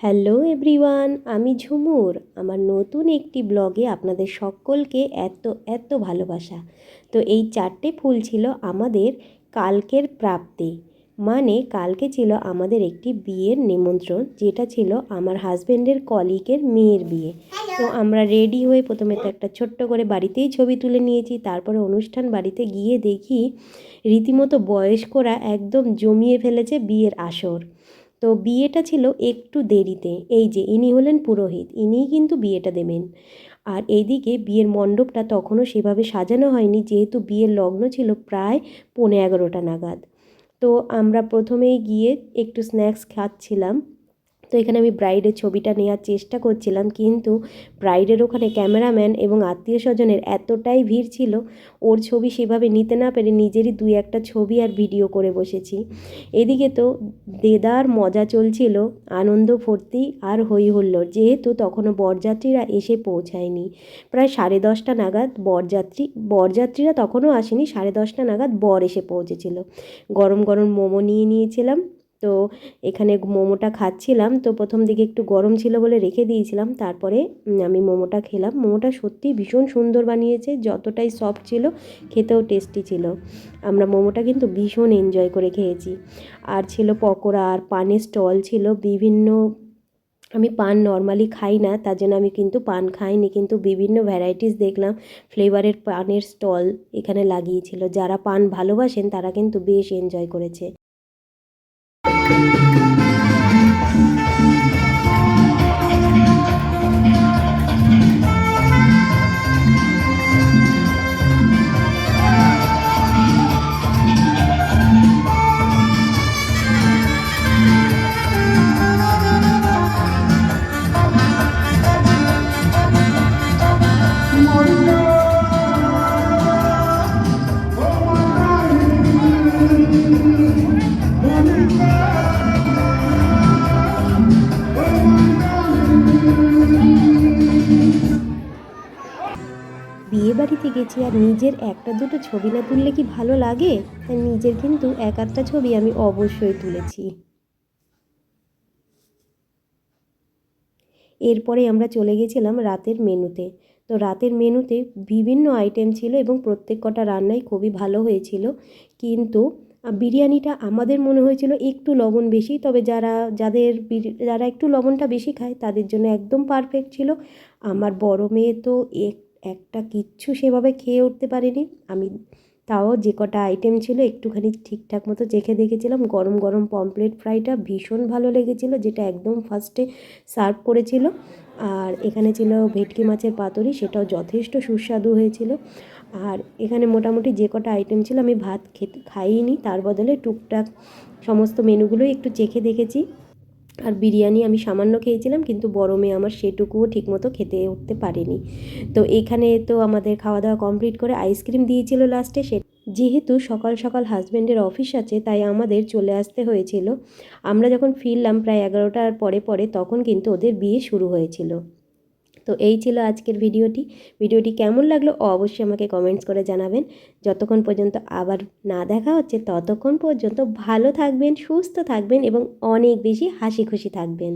Hello everyone, আমি ঝুমুর। আমার নতুন একটি ব্লগে আপনাদের সকলকে এত এত ভালোবাসা। তো এই চারটে ফুল ছিল আমাদের কালকের প্রাপ্তি। মানে কালকে ছিল আমাদের একটি বিয়ের নিমন্ত্রণ, যেটা ছিল আমার হাজব্যান্ডের কলিকের মেয়ের বিয়ে। তো আমরা রেডি হয়ে প্রথমে তো একটা ছোট্ট করে বাড়িতেই ছবি তুলে নিয়েছি, তারপরে অনুষ্ঠান বাড়িতে গিয়ে দেখি রীতিমতো বয়স্করা একদম জমিয়ে ফেলেছে বিয়ের আসর। তো বিয়েটা ছিল একটু দেরিতে। এই যে, ইনি হলেন পুরোহিত, ইনিই কিন্তু বিয়েটা দেবেন। আর এইদিকে বিয়ের মণ্ডপটা তখনও সেভাবে সাজানো হয়নি, যেহেতু বিয়ের লগ্ন ছিল প্রায় পৌনে এগারোটা নাগাদ। তো আমরা প্রথমেই গিয়ে একটু স্ন্যাক্স খাচ্ছিলাম। তো এখানে আমি ব্রাইডের ছবিটা নেওয়ার চেষ্টা করছিলাম, কিন্তু ব্রাইডের ওখানে ক্যামেরাম্যান এবং আত্মীয় স্বজনের এতটাই ভিড় ছিল, ওর ছবি সেভাবে নিতে না পেরে নিজেরই দুই একটা ছবি আর ভিডিও করে বসেছি। এদিকে তো দেদার মজা চলছিল, আনন্দ ফুর্তি আর হই হুল্লোড় যেহেতু তখনও বরযাত্রীরা এসে পৌঁছায়নি। প্রায় সাড়ে দশটা নাগাদ বরযাত্রী, বরযাত্রীরা তখনও আসেনি, সাড়ে দশটা নাগাদ বর এসে পৌঁছেছিল। গরম গরম মোমো নিয়ে নিয়েছিলাম তো এখানে মোমোটা খাচ্ছিলাম। তো প্রথম দিকে একটু গরম ছিল বলে রেখে দিয়েছিলাম। তারপরে আমি মোমোটা খেলাম। মোমোটা সত্যিই ভীষণ সুন্দর বানিয়েছে। যতটাই সফট ছিল, খেতেও টেস্টি ছিল। আমরা মোমোটা কিন্তু ভীষণ এনজয় করে খেয়েছি। আর ছিল পকোড়া, আর পানের স্টল ছিল। বিভিন্ন, আমি পান নর্মালি খাই না। তার জন্য আমি কিন্তু পান খাইনি। কিন্তু বিভিন্ন ভ্যারাইটিস দেখলাম। ফ্লেভারের পানের স্টল এখানে লাগিয়েছিল। যারা পান ভালোবাসেন, তারা কিন্তু বেশ এনজয় করেছে। Música বিয়ে বাড়িতে গেছি আর নিজের একটা দুটো ছবি না তুললে কি ভালো লাগে? তাই নিজের কিন্তু এক একটা ছবি আমি অবশ্যই তুলেছি। এরপরে আমরা চলে গেছিলাম রাতের মেনুতে। তো রাতের মেনুতে বিভিন্ন আইটেম ছিল এবং প্রত্যেক কটা রান্নাই খুবই ভালো হয়েছিল। কিন্তু বিরিয়ানিটা আমাদের মনে হয়েছিল একটু লবণ বেশি, তবে যারা, যাদের যারা একটু লবণটা বেশি খায় তাদের জন্য একদম পারফেক্ট ছিল। আমার বড় মেয়ে তো এক একটা কিচ্ছু সেভাবে খেয়ে উঠতে পারিনি। আমি তাও যে কটা আইটেম ছিল একটুখানি ঠিকঠাক মতো চেখে দেখেছিলাম। গরম গরম পমপ্লেট ফ্রাইটা ভীষণ ভালো লেগেছিলো, যেটা একদম ফার্স্টে সার্ভ করেছিল। আর এখানে ছিল ভেটকি মাছের পাতুরি, সেটাও যথেষ্ট সুস্বাদু হয়েছিল। আর এখানে মোটামুটি যে কটা আইটেম ছিল আমি ভাত খেতে খাইনি। তার বদলে টুকটাক সমস্ত মেনুগুলোই একটু চেখে দেখেছি। আর বিরিয়ানি আমি সামান্য খেয়েছিলাম, কিন্তু বড় মেয়ে আমার সেটুকুও ঠিকমতো খেতে উঠতে পারেনি। তো এখানে তো আমাদের খাওয়া দাওয়া কমপ্লিট করে আইসক্রিম দিয়েছিল লাস্টে সে যেহেতু সকাল সকাল হাজব্যান্ডের অফিস আছে, তাই আমাদের চলে আসতে হয়েছিল। আমরা যখন ফিরলাম প্রায় এগারোটার পরে পরে, তখন কিন্তু ওদের বিয়ে শুরু হয়েছিল। তো এই ছিল আজকের ভিডিওটি। ভিডিওটি কেমন লাগল অবশ্যই আমাকে কমেন্টস করে জানাবেন। যতক্ষণ পর্যন্ত আবার না দেখা হচ্ছে, ততক্ষণ পর্যন্ত ভালো থাকবেন, সুস্থ থাকবেন এবং অনেক বেশি হাসি খুশি থাকবেন।